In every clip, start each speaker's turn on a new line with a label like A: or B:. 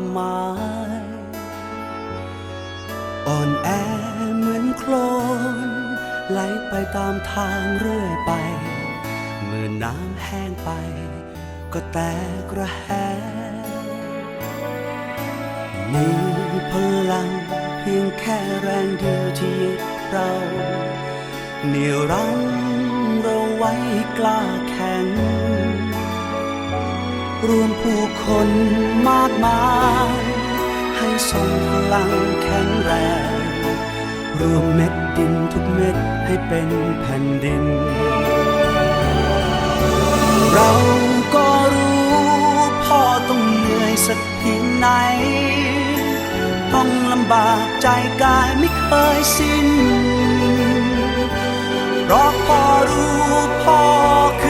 A: ค
B: วามห
A: มา
C: ย อ่อนแอเหมือนโคลนไหลไปตามทางเรื่อยไป เมื่อน้ำแห้งไป ก็แตกกระแหมีพลังเพียงแค่แรงเดียวที่เราเหนี่ยวรั้งเราไว้กล้าแข็ง รวมผู้คนมากมาย ให้ทรงพลังแข็งแรง รวมเม็ดดินทุกเม็ดให้เป็นแผ่นดิน เราก็รู้พ่อต้องเหนื่อยสักทีไหน ต้องลำบากใจกายไม่เคยสิ้นเพราะพ่อรู้พ่อคือ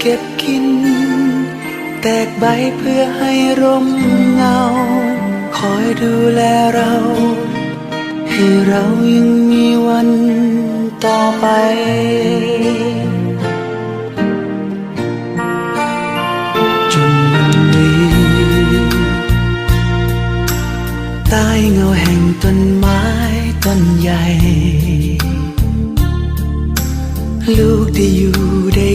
C: เก็บกิน แตกใบเพื่อให้ร่มเงา คอยดูแลเรา ให้เรายังมีวันต่อไปจนวันนี้ใต้เงาแห่งต้นไม้ต้นใหญ่ ลูกได้อยู่ด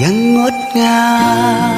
C: vẫn ngót ngang